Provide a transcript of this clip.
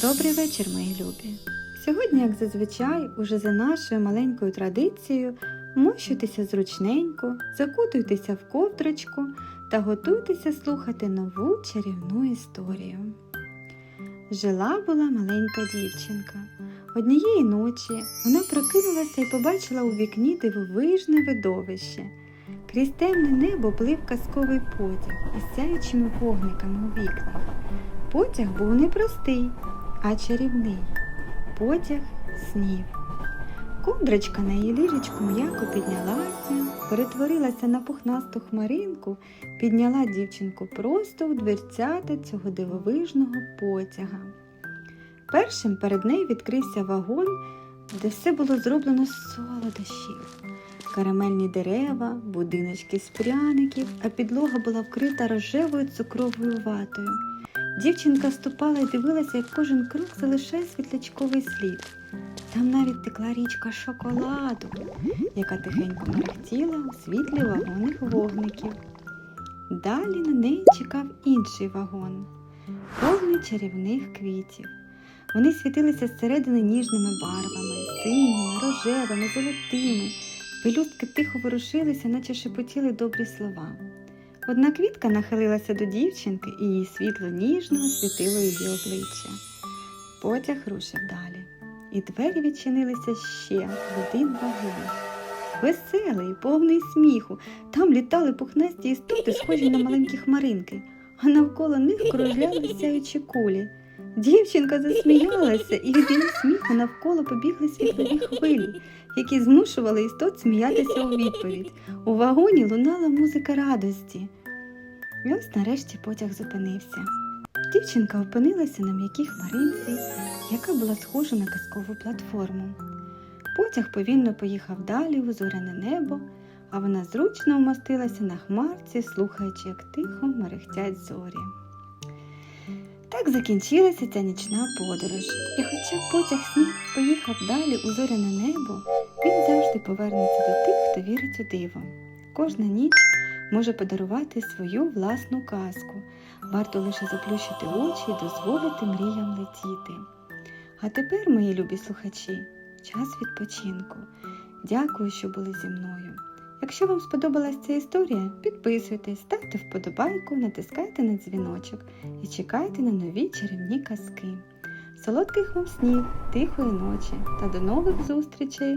Добрий вечір, мої любі. Сьогодні, як зазвичай, уже за нашою маленькою традицією, мощуйтеся зручненько, закутуйтеся в ковдрочку та готуйтеся слухати нову чарівну історію. Жила була маленька дівчинка. Однієї ночі вона прокинулася і побачила у вікні дивовижне видовище. Крізь темне небо плив казковий потяг із сяючими вогниками у вікнах. Потяг був не простий, а чарівний. Потяг снів. Ковдрочка на її ліжечку м'яко піднялася, перетворилася на пухнасту хмаринку, підняла дівчинку просто у дверцята цього дивовижного потяга. Першим перед нею відкрився вагон, де все було зроблено з солодощів. Карамельні дерева, будиночки з пряників, а підлога була вкрита рожевою цукровою ватою. Дівчинка ступала і дивилася, як кожен крок залишає світлячковий слід. Там навіть текла річка шоколаду, яка тихенько мерехтіла у світлі вагонних вогників. Далі на неї чекав інший вагон, повний чарівних квітів. Вони світилися зсередини ніжними барвами, синіми, рожевими, золотими. Пелюстки тихо ворушилися, наче шепотіли добрі слова. Одна квітка нахилилася до дівчинки, і її світло ніжно освітило її обличчя. Потяг рушив далі, і двері відчинилися ще в один вагон. Веселий, повний сміху. Там літали пухнасті істоти, схожі на маленькі хмаринки, а навколо них кружляли сяючі кулі. Дівчинка засміялася, і від її сміху навколо побігли світлові хвилі, які змушували істот сміятися у відповідь. У вагоні лунала музика радості. І ось нарешті потяг зупинився. Дівчинка опинилася на м'якій хмаринці, яка була схожа на казкову платформу. Потяг повільно поїхав далі у зоряне небо, а вона зручно вмостилася на хмарці, слухаючи, як тихо мерехтять зорі. Так закінчилася ця нічна подорож, і хоча потяг сніг поїхав далі у зоряне небо, він завжди повернеться до тих, хто вірить у диво. Кожна ніч може подарувати свою власну казку. Варто лише заплющити очі і дозволити мріям летіти. А тепер, мої любі слухачі, час відпочинку. Дякую, що були зі мною. Якщо вам сподобалась ця історія, підписуйтесь, ставте вподобайку, натискайте на дзвіночок і чекайте на нові чарівні казки. Солодких вам снів, тихої ночі та до нових зустрічей!